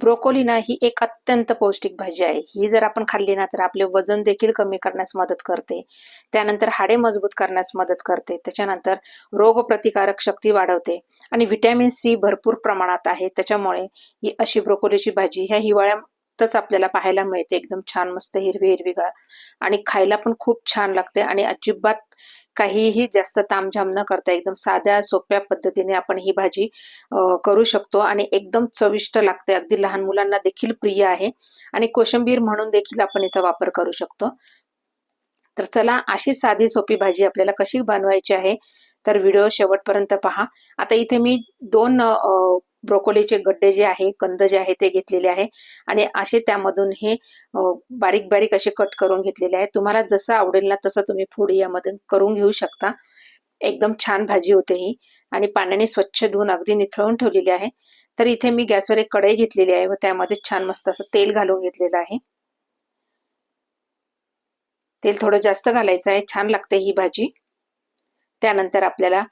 Broccoli ना ही एक अत्यंत पौष्टिक भाजी आहे. ही जर आपण खाल्ली ना तर आपले वजन देखील कमी करण्यास मदत करते. त्यानंतर हाडे मजबूत करण्यास मदत करते. त्याच्यानंतर रोगप्रतिकारक शक्ती वाढवते. आणि व्हिटॅमिन सी भरपूर प्रमाणात आहे. त्याच्यामुळे ही अशी ब्रोकोलीची भाजी ह्या हिवाळ्या मस्तच आपल्याला पाहायला मिळते. एकदम छान मस्त हिरवी हिरवीगार आणि खायला पण खूप छान लागते. आणि अजिबात काहीही जास्त तामझाम न करता एकदम साध्या सोप्या पद्धतीने आपण ही भाजी करू शकतो. आणि एकदम चविष्ट लागते. अगदी लहान मुलांना देखील प्रिय आहे. आणि कोशंबीर म्हणून देखील आपण याचा वापर करू शकतो. तर चला अशी साधी सोपी भाजी आपल्याला कशी बनवायची आहे तर व्हिडिओ शेवटपर्यंत पहा. आता इथे मी दोन ब्रोकोलीचे गड्डे जे आहे कंद जे आहे ते घेतलेले आहे. आणि असे त्यामधून हे बारीक बारीक असे कट करून घेतलेले आहे. तुम्हाला जसं आवडेल ना तसं तुम्ही फोडी यामधून करून घेऊ शकता. एकदम छान भाजी होते ही. आणि पाण्याने स्वच्छ धुवून अगदी निथळून ठेवलेली आहे. तर इथे मी गॅसवर एक कढई घेतलेली आहे व त्यामध्ये छान मस्त असं तेल घालून घेतलेलं आहे. तेल थोडं जास्त घालायचं आहे. छान लागते ही भाजी. त्यानंतर आपल्याला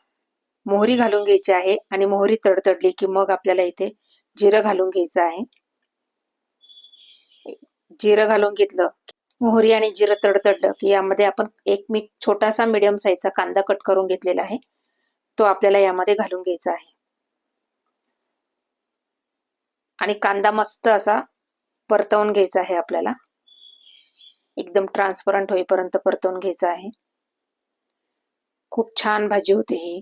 मोहरी घालून घ्यायची आहे आणि मोहरी तडतडली की मग आपल्याला इथे जिरं घालून घ्यायचं आहे. जिरं घालून घेतलं मोहरी आणि जिरं तडतडलं की यामध्ये आपण एक मी छोटासा मिडियम साईजचा कांदा कट करून घेतलेला आहे. तो आपल्याला यामध्ये घालून घ्यायचा आहे. आणि कांदा मस्त असा परतवून घ्यायचा आहे आपल्याला. एकदम ट्रान्सपरंट होईपर्यंत परतवून घ्यायचा आहे. खूप छान भाजी होते ही.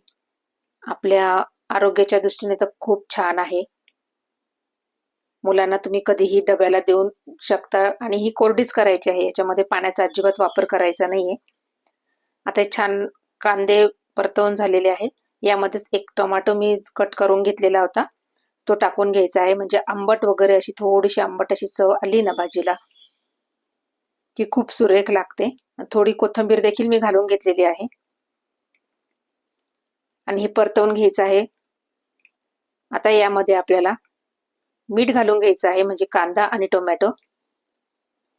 आपल्या आरोग्याच्या दृष्टीने तर खूप छान आहे. मुलांना तुम्ही कधीही डब्याला देऊन शकता आणि ही कोरडीच करायची आहे याच्यामध्ये पाण्याचा अजिबात वापर करायचा नाहीये. आता छान कांदे परतवून झालेले आहे यामध्येच एक टोमॅटो मी कट करून घेतलेला होता. तो टाकून घ्यायचा आहे. म्हणजे आंबट वगैरे अशी थोडीशी आंबट अशी चव आली ना भाजीला की खूप सुरेख लागते. थोडी कोथंबीर देखील मी घालून घेतलेली आहे. आणि हे परतवून घ्यायचं आहे. आता यामध्ये आपल्याला मीठ घालून घ्यायचं आहे म्हणजे कांदा आणि टोमॅटो.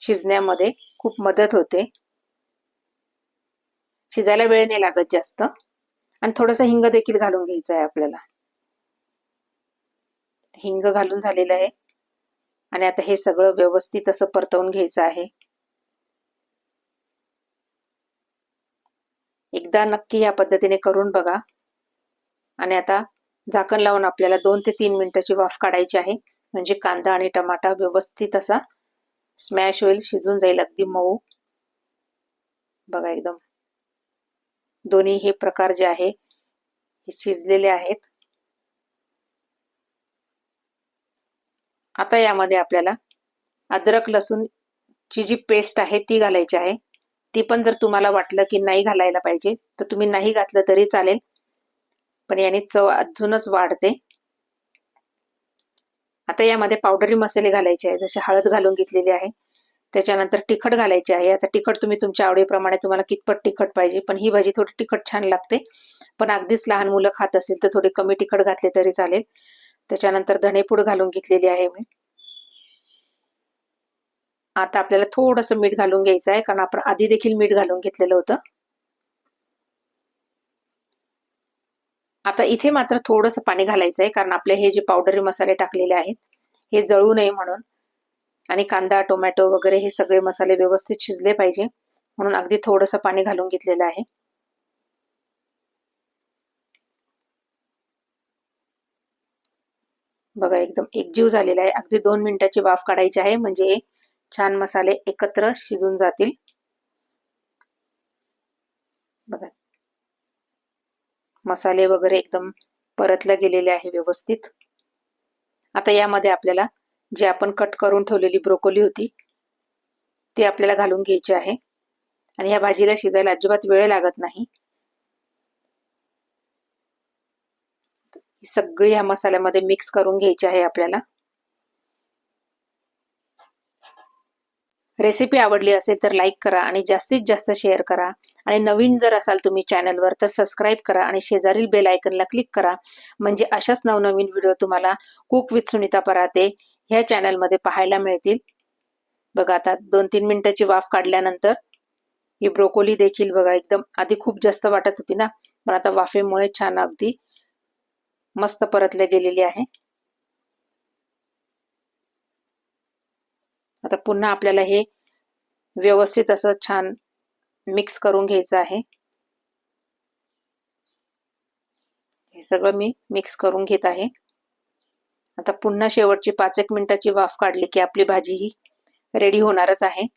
शिजण्यामध्ये खूप मदत होते. शिजायला वेळ नाही लागत जास्त. आणि थोडंसं हिंग देखील घालून घ्यायचं आहे आपल्याला. हिंग घालून झालेलं आहे. आणि आता हे सगळं व्यवस्थित असं परतवून घ्यायचं आहे. एकदा नक्की या पद्धतीने करून बघा. आणि आता झाकण लावून आपल्याला दोन ते तीन मिनिटाची वाफ काढायची आहे. म्हणजे कांदा आणि टमाटा व्यवस्थित असा स्मॅश होईल शिजून जाईल अगदी मऊ. बघा एकदम. दोन्ही हे प्रकार जे आहे हे शिजलेले आहेत. आता यामध्ये आपल्याला अद्रक लसूण ची जी पेस्ट आहे ती घालायची आहे. ती पण जर तुम्हाला वाटलं की नाही घालायला पाहिजे तर तुम्ही नाही घातलं तरी चालेल. पण याने चव अजूनच वाढते. आता यामध्ये पावडरी मसाले घालायचे आहे. जसे हळद घालून घेतलेली आहे. त्याच्यानंतर तिखट घालायचे आहे. आता तिखट तुम्ही तुमच्या आवडीप्रमाणे तुम्हाला कितपत तिखट पाहिजे पण ही भाजी थोडी तिखट छान लागते. पण अगदीच लहान मुलं खात असेल तर थोडी कमी तिखट घातले तरी चालेल. त्याच्यानंतर धणेपूड घालून घेतलेली आहे मी. आता आपल्याला थोडस मीठ घालून घ्यायचं आहे. कारण आपण आधी देखील मीठ घालून घेतलेलं होतं. आता इथे मात्र थोडस पाणी घालायचं आहे कारण आपले हे जे पावडरी मसाले टाकलेले आहेत हे जळू नये म्हणून. आणि कांदा टोमॅटो वगैरे हे सगळे मसाले व्यवस्थित शिजले पाहिजे म्हणून अगदी थोडस पाणी घालून घेतलेलं आहे. बघा एकदम एकजीव झालेला आहे. अगदी दोन मिनिटाची वाफ काढायची आहे म्हणजे छान मसाले एकत्र शिजून जातील. बघा. मसाले वगैरे एकदम परतले गेलेले आहे व्यवस्थित. आता यामध्ये आपल्याला जे आपण कट करून ठेवलेली ब्रोकोली होती ती आपल्याला घालून घ्यायची आहे. आणि ह्या भाजीला शिजायला अजिबात वेळ लागत नाही. सगळी ह्या मसाल्यामध्ये मिक्स करून घ्यायची आहे आपल्याला. रेसिपी आवडली असेल तर लाईक करा आणि जास्तीत जास्त शेअर करा. आणि नवीन जर असाल तुम्ही चॅनलवर तर सबस्क्राईब करा आणि शेजारील बेल आयकनला क्लिक करा. म्हणजे अशाच नवनवीन व्हिडिओ तुम्हाला कुक विथ सुनीता पराते ह्या चॅनलमध्ये पाहायला मिळतील. बघा आता दोन तीन मिनिटाची वाफ काढल्यानंतर ही ब्रोकोली देखील बघा एकदम आधी खूप जास्त वाटत होती ना पण आता वाफेमुळे छान अगदी मस्त परतले गेलेली आहे. आता पुन्हा आपल्याला हे व्यवस्थित असं छान मिक्स करून घ्यायचं आहे. हे सगळं मी मिक्स करून घेत आहे. आता पुन्हा शेवटची पाच एक मिनिटाची वाफ काढली की आपली भाजी ही रेडी होणारच आहे.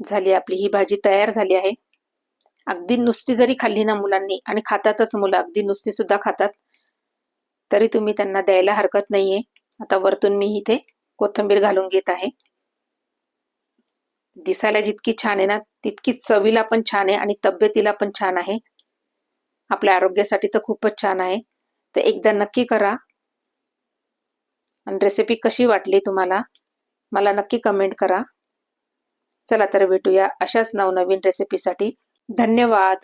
झाली आपली ही भाजी तयार झाली आहे. अगदी नुसती जरी खाल्ली ना मुलांनी आणि खातातच मुलं अगदी नुसती सुद्धा खातात. तरी तुम्ही त्यांना द्यायला हरकत नाहीये. आता वरतून मी इथे कोथंबीर घालून घेत आहे. दिसायला जितकी छान आहे ना तितकी चवीला पण छान आहे आणि तब्येतीला पण छान आहे. आपल्या आरोग्यासाठी तर खूपच छान आहे. तर एकदा नक्की करा. आणि रेसिपी कशी वाटली तुम्हाला? मला नक्की कमेंट करा. चला तर भेटूया अशाच नवनवीन रेसिपीसाठी धन्यवाद!